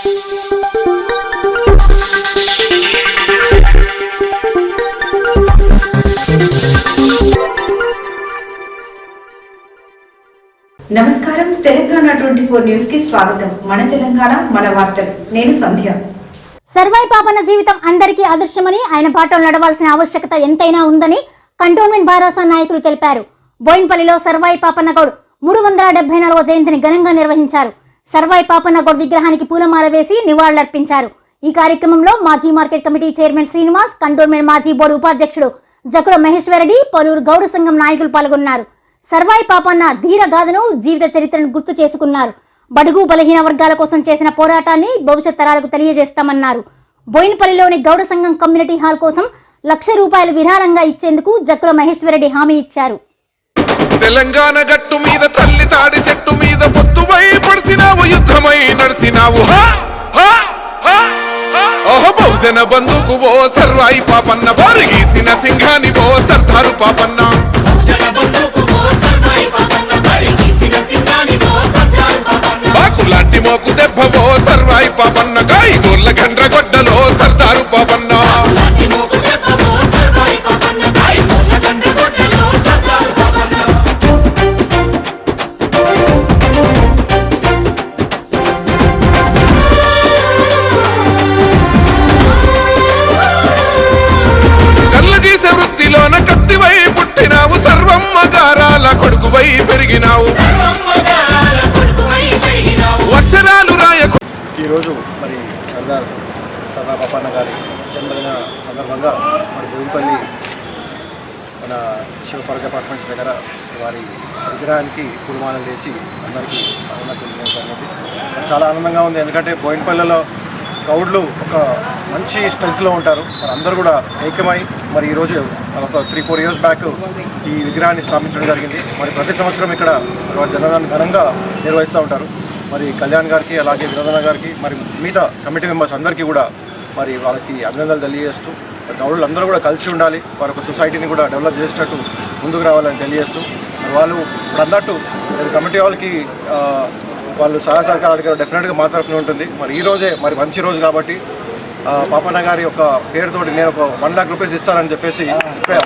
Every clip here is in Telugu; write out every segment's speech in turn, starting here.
నమస్కారం. తెలంగాణ ట్వంటీ ఫోర్ న్యూస్కి స్వాగతం. మన తెలంగాణ మన వార్తలు. నేను సంధ్య. సర్వాయి పాపన్న జీవితం అందరికీ అదృశ్యమని ఆయన పాటలు నడవాల్సిన ఆవశ్యకత ఎంతైనా ఉందని కంటోన్మెంట్ బారాసా నాయకులు తెలిపారు. బోయిన్పల్లిలో సర్వాయి పాపన్న గౌడ్ మూడు వందల డెబ్బై నాలుగో జయంతిని ఘనంగా నిర్వహించారు. సర్వాయి పాపన్నగౌడ్ విగ్రహానికి పూలమాల వేసి నివాళులర్పించారు. ఈ కార్యక్రమంలో మాజీ market committee chairman Srinivas cantonment మాజీ బోర్డు ఉపాధ్యక్షుడు జకుల మహేశ్వరరెడ్డి పలువురు గౌడ సంఘం నాయకులు పాల్గొన్నారు. సర్వాయి పాపన్న ధీరగాథను జీవిత చరిత్రను గుర్తు చేసుకున్నారు. బడుగు బలహీన వర్గాల కోసం చేసిన పోరాటాన్ని భవిష్యత్ తరాలకు తెలియజేస్తామన్నారు. బోయినపల్లిలోని గౌడ సంఘం కమ్యూనిటీ హాల్ కోసం లక్ష రూపాయలు విరాళంగా ఇచ్చేందుకు జక్కుల మహేశ్వరరెడ్డి హామీ ఇచ్చారు. తెలంగాణ గట్టు మీద తల్లి తాడి చెట్టు మీద పొత్తువై పడిసినావు యుద్ధమై నడిసినావు. ఓహో బహుజన బంధుకు ఓ సర్వాయి పాపన్న బారు గీసిన సింహాని ఓ సర్దారు పాపన్నా. ఈరోజు మరి సర్దార్ సర్దార్ పాపన్న గారి జన్మదిన సందర్భంగా మరి భూమిపల్లి మన శివపర్గ అపార్ట్మెంట్స్ దగ్గర వారి విగ్రహానికి కుర్మానం వేసి అందరికీ ఆనందం చాలా ఆనందంగా ఉంది. ఎందుకంటే బోయినపల్లిలో గౌడ్లు ఒక మంచి స్ట్రెంగ్త్లో ఉంటారు. మరి అందరూ కూడా ఏకమై మరి ఈరోజు ఒక త్రీ ఫోర్ ఇయర్స్ బ్యాక్ ఈ విగ్రహాన్ని స్థాపించడం జరిగింది. మరి ప్రతి సంవత్సరం ఇక్కడ వారి జన్మదినాన్ని ఘనంగా నిర్వహిస్తూ ఉంటారు. మరి కళ్యాణ్ గారికి అలాగే వినోదన గారికి మరి మిగతా కమిటీ మెంబర్స్ అందరికీ కూడా మరి వాళ్ళకి అభినందనలు తెలియజేస్తూ మరి అందరూ కూడా కలిసి ఉండాలి. వారి ఒక సొసైటీని కూడా డెవలప్ చేసేటట్టు ముందుకు రావాలని తెలియజేస్తూ వాళ్ళు ఇప్పుడు అన్నట్టు కమిటీ వాళ్ళకి వాళ్ళు సహాయ సహకారాలు అడిగారు. డెఫినెట్గా మాట్లాడుతూ ఉంటుంది. మరి ఈ రోజే మరి మంచి రోజు కాబట్టి పాపన్న గారి యొక్క పేరుతోటి నేను ఒక వన్ లాక్ రూపీస్ ఇస్తానని చెప్పేసి చెప్పే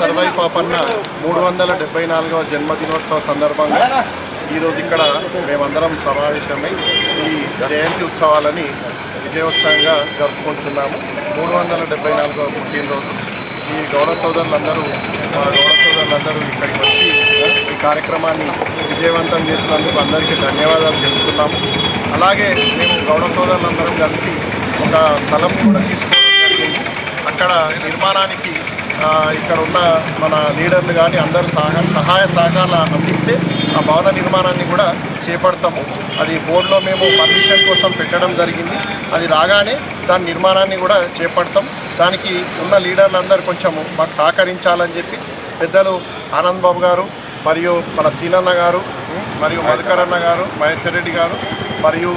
సర్వై పాపన్న మూడు వందల డెబ్బై నాలుగవ జన్మదినోత్సవ సందర్భంగా ఈరోజు ఇక్కడ మేమందరం సమావేశమై ఈ జయంతి ఉత్సవాలని విజయోత్సవంగా జరుపుకుంటున్నాము. మూడు వందల డెబ్బై నాలుగవ పుట్టినరోజు. ఈ గౌడ సోదరులందరూ మా గౌడ సోదరులందరూ ఇక్కడికి వచ్చి ఈ కార్యక్రమాన్ని విజయవంతం చేసినందుకు అందరికీ ధన్యవాదాలు తెలుపుతున్నాము. అలాగే మేము గౌడ సోదరులందరం కలిసి ఒక స్థలం కూడా తీసుకోవడం జరిగింది. అక్కడ నిర్మాణానికి ఇక్కడ ఉన్న మన లీడర్లు కానీ అందరూ సహా సహాయ సహకారాలు అందిస్తే ఆ భవన నిర్మాణాన్ని కూడా చేపడతాము. అది బోర్డులో మేము పర్మిషన్ కోసం పెట్టడం జరిగింది. అది రాగానే దాని నిర్మాణాన్ని కూడా చేపడతాం. దానికి ఉన్న లీడర్లందరూ కొంచెం మాకు సహకరించాలని చెప్పి పెద్దలు ఆనంద్ బాబు గారు మరియు మన సీనన్న గారు మరియు మధుకర్ అన్న గారు మహేశ్వర్ రెడ్డి గారు మరియు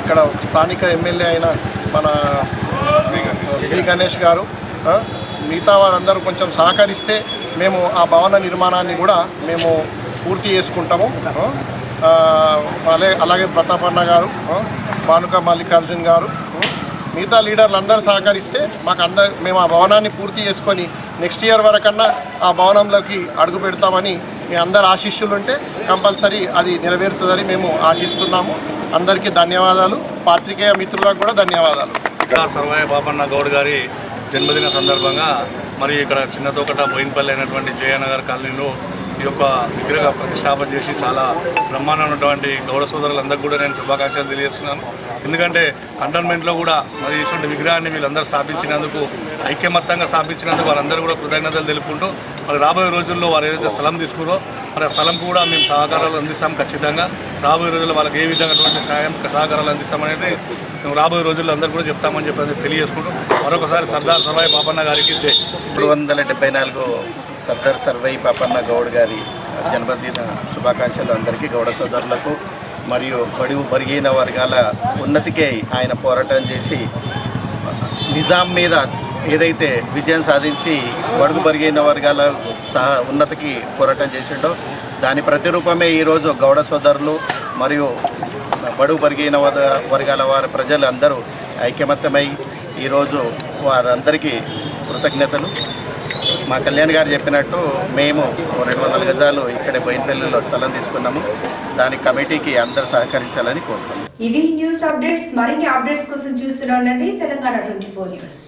ఇక్కడ స్థానిక ఎమ్మెల్యే అయిన మన శ్రీ గణేష్ గారు మిగతా వారందరూ కొంచెం సహకరిస్తే మేము ఆ భవన నిర్మాణాన్ని కూడా మేము పూర్తి చేసుకుంటాము. అలాగే అలాగే ప్రతాపన్న గారు భానుక మల్లికార్జున్ గారు మిగతా లీడర్లు అందరూ సహకరిస్తే మాకు అందరు మేము ఆ భవనాన్ని పూర్తి చేసుకొని నెక్స్ట్ ఇయర్ వరకన్నా ఆ భవనంలోకి అడుగు పెడతామని మీ అందరు ఆశీస్సులుంటే కంపల్సరీ అది నెరవేరుతుందని మేము ఆశిస్తున్నాము. అందరికీ ధన్యవాదాలు. పాత్రికేయ మిత్రులకు కూడా ధన్యవాదాలు. సర్వాయ సర్వయ్య బాపన్న గౌడ్ గారి జన్మదిన సందర్భంగా మరి ఇక్కడ చిన్న తోకట బోయినపల్లి అయినటువంటి జయనగర్ కాలనీలో ఈ యొక్క విగ్రహ ప్రతిష్టాపన చేసి చాలా బ్రహ్మాండమైనటువంటి గౌడ సోదరులందరికీ కూడా నేను శుభాకాంక్షలు తెలియజేస్తున్నాను. ఎందుకంటే కంటోన్మెంట్లో కూడా మరి ఇటువంటి విగ్రహాన్ని వీళ్ళందరూ స్థాపించినందుకు ఐక్యమత్తంగా స్థాపించినందుకు వారందరూ కూడా కృతజ్ఞతలు తెలుపుకుంటూ మరి రాబోయే రోజుల్లో వారు ఏదైతే స్థలం తీసుకురో మరి ఆ స్థలం కూడా మేము సహకారాలు అందిస్తాం ఖచ్చితంగా. రాబోయే రోజుల్లో వాళ్ళకి ఏ విధమైనటువంటి సహాయం సహకారాలు అందిస్తామనేది మేము రాబోయే రోజుల్లో అందరూ కూడా చెప్తామని చెప్పి తెలియజేసుకుంటూ మరొకసారి సర్దార్ సర్వాయి బాపన్న గారికి ఇచ్చే మూడు వందల డెబ్బై నాలుగు సర్దార్ సర్వై పాపన్న గౌడ్ గారి జన్మదిన శుభాకాంక్షలు అందరికీ గౌడ సోదరులకు మరియు బడుగు బరిగిన వర్గాల ఉన్నతికే ఆయన పోరాటం చేసి నిజాం మీద ఏదైతే విజయం సాధించి బడుగు బరిగిన వర్గాల సహా ఉన్నతికి పోరాటం చేసిండో దాని ప్రతిరూపమే ఈరోజు గౌడ సోదరులు మరియు బడుగు బరిగిన వద- వర్గాల వారి ప్రజలు అందరూ ఐకమత్యమై ఈరోజు వారందరికీ కృతజ్ఞతలు. మా కళ్యాణ్ గారు చెప్పినట్టు మేము రెండు వందల గజాలు ఇక్కడే బోయినపల్లిలో స్థలం తీసుకున్నాము. దాని కమిటీకి అందరూ సహకరించాలని కోరుతున్నాం. ఇవి న్యూస్ అప్డేట్స్. మరిన్ని అప్డేట్స్ కోసం చూస్తూనే ఉండండి. Telangana twenty four news.